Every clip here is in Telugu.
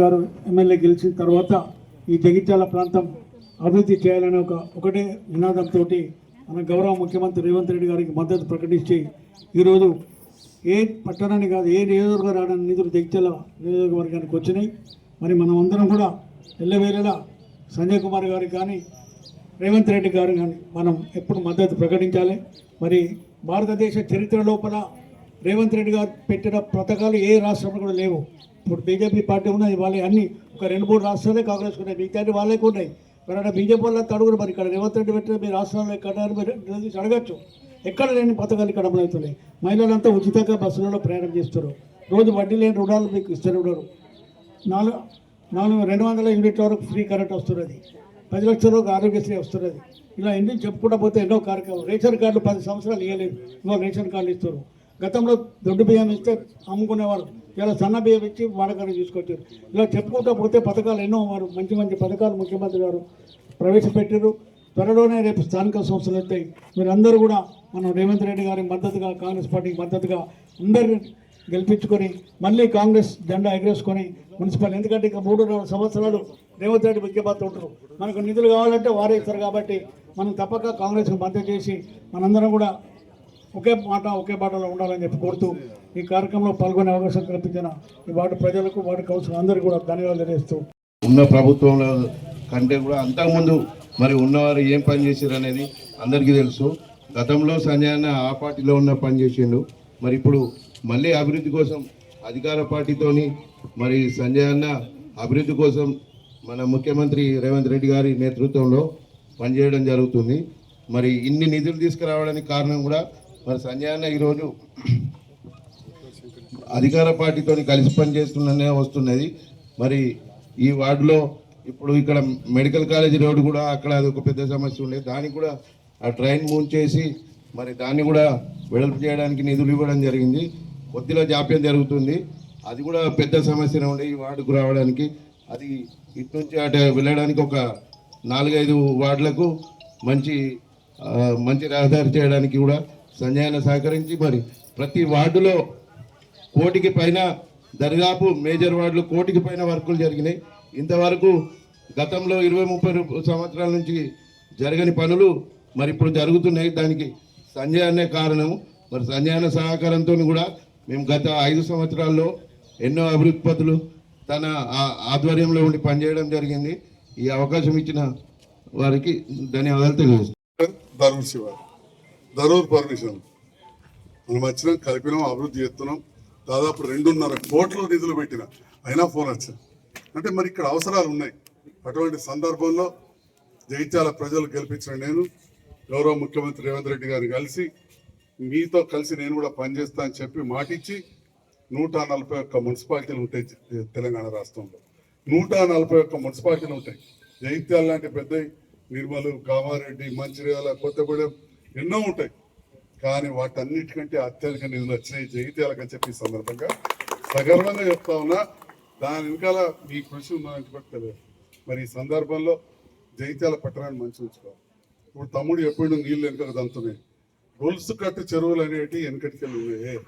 గారు ఎమ్మెల్యే గెలిచిన తర్వాత ఈ జగిత్యాల ప్రాంతం అభివృద్ధి చేయాలనే ఒక ఒకటే నినాదంతో మన గౌరవ ముఖ్యమంత్రి రేవంత్ రెడ్డి గారికి మద్దతు ప్రకటించి ఈరోజు ఏ పట్టణాన్ని కాదు ఏ నియోజకవర్గాన్ని నిధులు జగిత్యాల నియోజకవర్గానికి వచ్చినాయి. మరి మనం అందరం కూడా ఎల్లవేళలా సంజయ్ కుమార్ గారికి కానీ రేవంత్ రెడ్డి గారు కానీ మనం ఎప్పుడు మద్దతు ప్రకటించాలి. మరి భారతదేశ చరిత్ర లోపల రేవంత్ రెడ్డి గారు పెట్టిన పథకాలు ఏ రాష్ట్రంలో కూడా లేవు. ఇప్పుడు బీజేపీ పార్టీ ఉన్నది వాళ్ళే అన్ని ఒక రెండు మూడు రాష్ట్రాలే కాంగ్రెస్ ఉన్నాయి మిగతా వాళ్ళకి ఉన్నాయి. మరి అంటే బీజేపీ వల్ల అడుగురు మరి ఇక్కడ రేవంత్ రెడ్డి పెట్టిన మీ రాష్ట్రాల్లో ఎక్కడ మీరు అడగచ్చు. ఎక్కడ లేని పథకాలు ఇక్కడ అమలవుతున్నాయి మహిళలంతా ఉచితంగా బస్సులలో ప్రయాణం చేస్తారు. రోజు వడ్డీ లేని రుణాలు మీకు ఇస్తారు ఉన్నారు. నాలుగు నాలుగు రెండు వందల యూనిట్ల వరకు ఫ్రీ కరెంట్ వస్తున్నది. పది లక్షల వరకు ఆరోగ్యశ్రీ వస్తున్నది. ఇలా ఎన్ని చెప్పుకుంటా పోతే ఎన్నో కార్యక్రమం రేషన్ కార్డులు పది సంవత్సరాలు ఇవ్వలేదు. ఇవాళ రేషన్ కార్డులు ఇస్తారు గతంలో దొడ్డు బియ్యం ఇస్తే అమ్ముకునేవారు. ఇలా సన్న బియ్యం ఇచ్చి వాడకాన్ని తీసుకొచ్చారు. ఇలా చెప్పుకుంటూ పోతే పథకాలు ఎన్నో వారు మంచి మంచి పథకాలు ముఖ్యమంత్రి గారు ప్రవేశపెట్టారు. త్వరలోనే రేపు స్థానిక సంస్థలు వస్తాయి. మీరందరూ కూడా మనం రేవంత్ రెడ్డి గారికి మద్దతుగా కాంగ్రెస్ పార్టీకి మద్దతుగా అందరిని గెలిపించుకొని మళ్ళీ కాంగ్రెస్ జెండా ఎగరేసుకొని మున్సిపల్ ఎందుకంటే ఇంకా మూడు నాలుగు సంవత్సరాలు రేవంత్ రెడ్డి ముఖ్యమంత్రి ఉంటారు. మనకు నిధులు కావాలంటే వారే ఇస్తారు కాబట్టి మనం తప్పక కాంగ్రెస్కి మద్దతు చేసి మనందరం కూడా ఒకే మాట ఒకే బాటలో ఉండాలని చెప్పి కోరుతూ ఈ కార్యక్రమంలో పాల్గొనే అవకాశం కల్పించిన ఈ వార్డు ప్రజలకు వార్డు కౌన్సిల్ అందరికీ కూడా ధన్యవాదాలు తెలియజేస్తూ ఉన్న ప్రభుత్వంలో కంటే కూడా అంతకుముందు మరి ఉన్నవారు ఏం పని చేశారు అనేది అందరికీ తెలుసు. గతంలో సంజయ్ ఆ పార్టీలో ఉన్న పని చేసిండు. మరి ఇప్పుడు మళ్ళీ అభివృద్ధి కోసం అధికార పార్టీతోని మరి సంజయ్ అన్న అభివృద్ధి కోసం మన ముఖ్యమంత్రి రేవంత్ రెడ్డి గారి నేతృత్వంలో పనిచేయడం జరుగుతుంది. మరి ఇన్ని నిధులు తీసుకురావడానికి కారణం కూడా మరి సంజయ్ అన్న ఈరోజు అధికార పార్టీతో కలిసి పనిచేస్తుందనే వస్తున్నది. మరి ఈ వార్డులో ఇప్పుడు ఇక్కడ మెడికల్ కాలేజ్ రోడ్డు కూడా అక్కడ అది ఒక పెద్ద సమస్య ఉండే దానికి కూడా ఆ ట్రైన్ మూంచేసి మరి దాన్ని కూడా వెడల్పు చేయడానికి నిధులు ఇవ్వడం జరిగింది. కొద్దిలో జాప్యం జరుగుతుంది. అది కూడా పెద్ద సమస్యనే ఉండే ఈ వార్డుకు రావడానికి. అది ఇటు నుంచి అటు వెళ్ళడానికి ఒక నాలుగైదు వార్డులకు మంచి మంచి రహదారి చేయడానికి కూడా సంజయన సహకరించి మరి ప్రతి వార్డులో కోటికి పైన దరిదాపు మేజర్ వార్డులు కోటికి పైన వర్కులు జరిగినాయి. ఇంతవరకు గతంలో ఇరవై ముప్పై సంవత్సరాల నుంచి జరగని పనులు మరి ఇప్పుడు జరుగుతున్నాయి. దానికి సంజయ్ అనే కారణము. మరి సంజయ్ అన్న సహకారంతో కూడా మేము గత ఐదు సంవత్సరాల్లో ఎన్నో అభివృద్ధి పనులు తన ఆ- ఆధ్వర్యంలో ఉండి పనిచేయడం జరిగింది. ఈ అవకాశం ఇచ్చిన వారికి ధన్యవాదాలు తెలియజేస్తాను ధరూర్ శివ. ధరూర్ పర్మిషన్. మనం వచ్చినాం కలిపినాం అభివృద్ధి చేస్తున్నాం. దాదాపు రెండున్నర కోట్ల నిధులు పెట్టిన అయినా ఫోన్ వచ్చింది అంటే మరి ఇక్కడ అవసరాలు ఉన్నాయి. అటువంటి సందర్భంలో జగిత్యాల ప్రజలు గెలిపించిన నేను గౌరవ ముఖ్యమంత్రి రేవంత్ రెడ్డి గారిని కలిసి మీతో కలిసి నేను కూడా పనిచేస్తా అని చెప్పి మాటిచ్చి నూట నలభై ఒక్క మున్సిపాలిటీలు ఉంటాయి తెలంగాణ రాష్ట్రంలో. నూట నలభై ఒక్క మున్సిపాలిటీలు ఉంటాయి. జగిత్యాల లాంటి పెద్ద నిర్మలు కామారెడ్డి మంచిర్యాల కొత్తగూడెం ఎన్నో ఉంటాయి. కానీ వాటన్నిటికంటే అత్యధిక నిధులు వచ్చినాయి. జగిత్యాలకు అని చెప్పి సందర్భంగా సగర్వంగా చెప్తా ఉన్నా దాని వెనకాల మీ కృషి ఉందని కూడా తెలియదు. మరి ఈ సందర్భంలో జగిత్యాల పట్టణాన్ని మంచి ఉంచుకోవాలి. ఇప్పుడు తమ్ముడు ఎప్పుడు నీళ్ళు వెనుకకు దంతున్నాయి గొలుసు కట్టు చెరువులు అనేవి వెనకటికెళ్ళి ఉన్నాయి.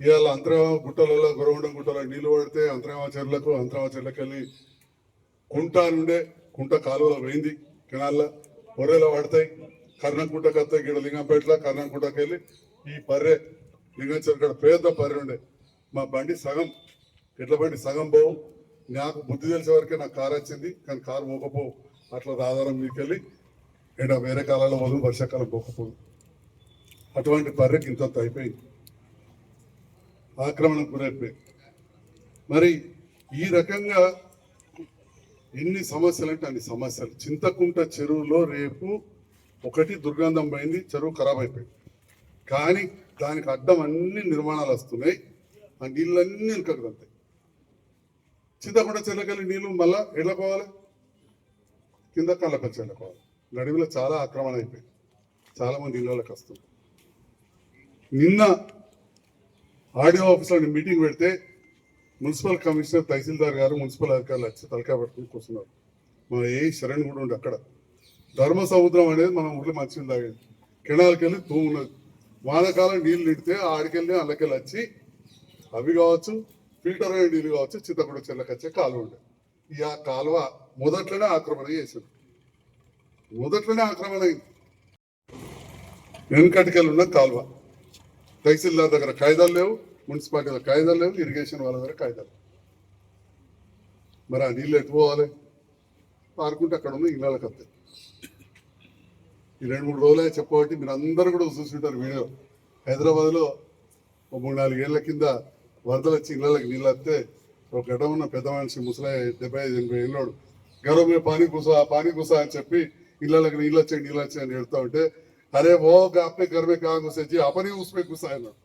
ఇవాళ అంతరామ గుట్టలలో గురవండం గుట్టలో నీళ్ళు పడితే అంతరామ చెర్లకు అంతరామ చెర్లకు వెళ్ళి కుంట నుండే కుంట కాలువలో పోయింది కెనాల్లో పొర్రెలో పడతాయి కర్ణంకుంటకు వస్తాయి గిడ లింగంపేటలో కర్ణంకుంటకి వెళ్ళి ఈ పర్రె లింగంచెరు ఇక్కడ పెద్ద పర్రె ఉండే. మా బండి సగం ఎట్ల బండి సగం పోవు. నాకు బుద్ధి తెలిసే వరకే నాకు కారు వచ్చింది కానీ కారు పోకపోవు. అట్లా ఆధారం మీకెళ్ళి ఎండ వేరే కాలంలో వదులు వర్షాకాలం పోకపోదు. అటువంటి పర్రెకి ఇంత అయిపోయింది. ఆక్రమణకు గురైపోయింది మరి ఈ రకంగా ఎన్ని సమస్యలు అంటే అన్ని సమస్యలు. చింతకుంట చెరువులో రేపు ఒకటి దుర్గంధం పోయింది చెరువు ఖరాబ్ అయిపోయింది. కానీ దానికి అడ్డం అన్ని నిర్మాణాలు వస్తున్నాయి. ఆ నీళ్ళన్నీ వెనుకకు వెళ్తాయి చెల్లకల్లి చెల్లకెళ్ళి నీళ్ళు మళ్ళా ఎట్లా పోవాలి? కింద కళ్ళపచ్చి వెళ్ళకోవాలి గడివిలో చాలా ఆక్రమణ అయిపోయింది. చాలా మంది ఇళ్ళకి వస్తుంది నిన్న ఆడియో ఆఫీస్లో మీటింగ్ పెడితే మున్సిపల్ కమిషనర్ తహసీల్దార్ గారు మున్సిపల్ అధికారులు వచ్చి తలకాయ పట్టుకుని కూర్చున్నారు. మన ఏ శరణ్ కూడా ఉండి అక్కడ. ధర్మ సముద్రం అనేది మనం ఊళ్ళో మంచిగా తాగేది కిణాలకి వెళ్ళి తూమున్నది వానకాలం నీళ్ళు నిడితే ఆడికెళ్ళి అల్లకెళ్ళి వచ్చి అవి కావచ్చు ఫిల్టర్ అయిన నీళ్ళు కావచ్చు చిత్తగూడ చెల్లకి వచ్చే కాలువ ఉండే. ఈ ఆ కాలువ మొదట్లోనే ఆక్రమణ చేసింది. మొదట్లోనే ఆక్రమణ అయింది. వెనుకటికెళ్ళి ఉన్న కాలువ. తహసీల్దార్ దగ్గర కాయిదాలు లేవు మున్సిపాలిటీ దగ్గర కాయిదాలు లేవు ఇరిగేషన్ వాళ్ళ దగ్గర కాయిదాలు మరి ఆ నీళ్ళు ఎటు పోవాలి? పారుకుంటే అక్కడ ఉన్న ఇళ్ళకి వస్తాయి. ఈ రెండు మూడు రోజులే చెప్పబట్టి మీరు అందరూ కూడా చూస్తుంటారు వీడియో. హైదరాబాద్లో ఒక మూడు నాలుగేళ్ళ కింద వరదలు వచ్చి ఇళ్ళకి నీళ్ళు వస్తే ఒక గడ ఉన్న పెద్ద మనిషి ముసలాయి డెబ్బై ఐదు ఎనభై ఏళ్ళోడు గర్వ మీద పానీ కుసా పానీ కూసా అని చెప్పి ఇళ్ళకి నీళ్ళు వచ్చాయి నీళ్ళు వచ్చాయి అని చెప్తా ఉంటే అరే ఓ అప్పే గర్వే కా గుసొచ్చి అపని ఊసిపోయి కూసా అన్నాడు.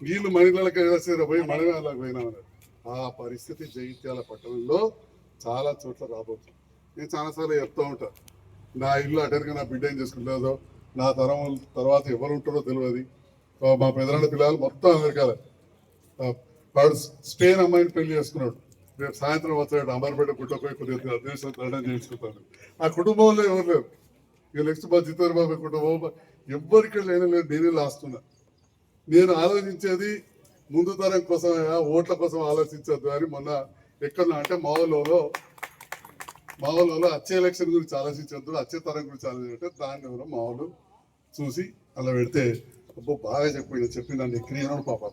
నీళ్ళు మణిళ్ళకి వేసేది పోయి మనమేళ్ళకి పోయినామన్నాడు ఆ పరిస్థితి జగిత్యాల పట్టణంలో చాలా చోట్ల రాబోతుంది. నేను చాలాసార్లు చెప్తూ ఉంటాను నా ఇల్లు అటెన్గా నా బిడ్డ ఏం చేసుకుంటుందో నా తరం తర్వాత ఎవరు ఉంటారో తెలియదు. మా పెదనాన్న పిల్లలు మొత్తం అమెరికాలో. ఆ, వాడు అమ్మాయిని పెళ్ళి చేసుకున్నాడు. రేపు సాయంత్రం వచ్చాడు అమర్పేట గుట్టపోయి కొద్దిగా అదృష్టం దండం చేయించుకుంటాను ఆ కుటుంబంలో ఎవరు లేరు. ఇక నెక్స్ట్ మా జితేంద్ర బాబు కుటుంబం ఎవ్వరికి లేని లేదు నేనే లాస్తున్నా నేను ఆలోచించేది ముందు తరం కోసం ఓట్ల కోసం ఆలోచించద్దు అని మొన్న ఎక్కడ అంటే మా ఊళ్ళో మావులలో అచ్చే ఎలక్షన్ గురించి ఆలోచించద్దు అచ్చే తరం గురించి ఆలోచించే దాన్ని ఎవరో మావులు చూసి అలా పెడితే అబ్బో బాగా చెప్పిండు చెప్పి నన్ను ఎక్కినాడు పాపం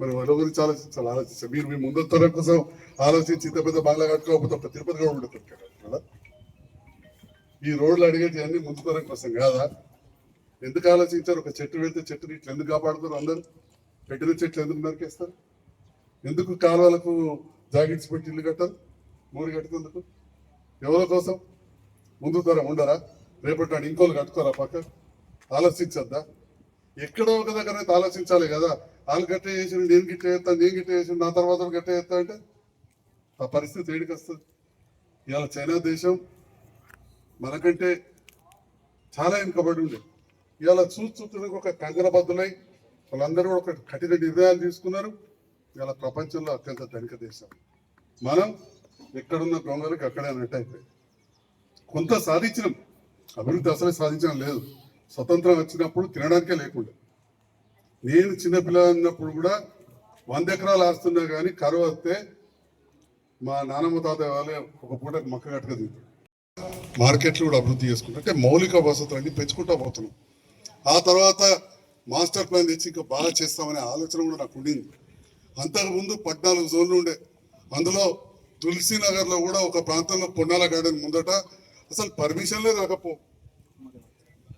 మరి వాళ్ళ గురించి ఆలోచించాలి ఆలోచించాలి. మీరు మీ ముందు తరం కోసం ఆలోచించి ఇంత పెద్ద బాగా కట్టుకోకపోతే ఒక తిరుపతి కూడా ఉండదు కదా ఈ రోడ్లు అడిగేటి అన్ని ముందు తరం కోసం కాదా? ఎందుకు ఆలోచించారు? ఒక చెట్టు వెళ్తే చెట్టుని ఇట్లా ఎందుకు కాపాడుతారు అందరు? పెట్టిన చెట్లు ఎందుకు నరికేస్తారు? ఎందుకు కాలువలకు జాకెట్స్ పెట్టి ఇల్లు కట్టారు? మూడు కట్టుకుందుకు? ఎవరి కోసం? ముందు తరం ఉండరా? రేపటి నాడు ఇంకోళ్ళు కట్టుకోరా పక్క? ఆలోచించద్దా? ఎక్కడో ఒక దగ్గర అయితే ఆలోచించాలి కదా. వాళ్ళు గట్ట చేసిన నేను గిట్ట చేస్తాను నేను గిట్ట చేసిన నా తర్వాత గట్ట చేస్తా అంటే? ఆ పరిస్థితి ఏడికి వస్తుంది? ఇవాళ చైనా దేశం మనకంటే చాలా వెనుకబడి ఉండే ఇవాళ చూసి చూస్తున్న ఒక కంగరబద్దులై వాళ్ళందరూ కూడా ఒక కఠిన నిర్ణయాలు తీసుకున్నారు. ఇవాళ ప్రపంచంలో అత్యంత ధనిక దేశం. మనం ఎక్కడున్న దొంగలకి అక్కడే అన్నట్టు అయిపోయింది. కొంత సాధించినాం. అభివృద్ధి అసలే సాధించడం లేదు. స్వతంత్రం వచ్చినప్పుడు తినడానికే లేకుండా. నేను చిన్నపిల్ల ఉన్నప్పుడు కూడా వంద ఎకరాలు ఆస్తున్నా కానీ కరువు వస్తే మా నానమ్మ తాత వాళ్ళే ఒక పూట మక్క కట్టుక తింటారు. మార్కెట్లు కూడా అభివృద్ధి చేసుకుంటాం. అంటే మౌలిక వసతులు అన్ని పెంచుకుంటా పోతున్నాం. ఆ తర్వాత మాస్టర్ ప్లాన్ తెచ్చి ఇంకా బాగా చేస్తామనే ఆలోచన కూడా నాకు ఉండింది. అంతకుముందు పద్నాలుగు జోన్లు ఉండే. అందులో తులసి నగర్లో కూడా ఒక ప్రాంతంలో పొన్నాల గార్డెన్ ముందట అసలు పర్మిషన్లే రాకపో.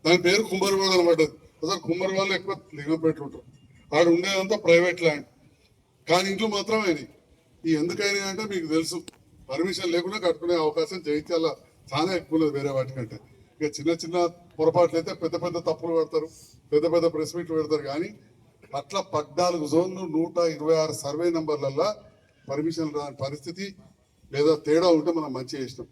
దాని పేరు కుమ్మరివాడ అనబడ్డది అసలు కుమ్మరి ఎక్కువ లింగంపేట ఉంటారు. ఆడ ఉండేదంతా ప్రైవేట్ ల్యాండ్. కానీ ఇంట్లో మాత్రం అయినాయి ఈ ఎందుకైనా అంటే మీకు తెలుసు. పర్మిషన్ లేకుండా కట్టుకునే అవకాశం జయించాల చాలా ఎక్కువ లేదు వేరే వాటికంటే. ఇక చిన్న చిన్న పొరపాట్లు అయితే పెద్ద పెద్ద తప్పులు పెడతారు. పెద్ద పెద్ద ప్రెస్ మీట్లు పెడతారు. కానీ అట్లా పద్నాలుగు జోన్లు నూట ఇరవై ఆరు సర్వే నంబర్లల్లో పర్మిషన్ రాని పరిస్థితి లేదా తేడా ఉంటే మనం మంచి చేసినాం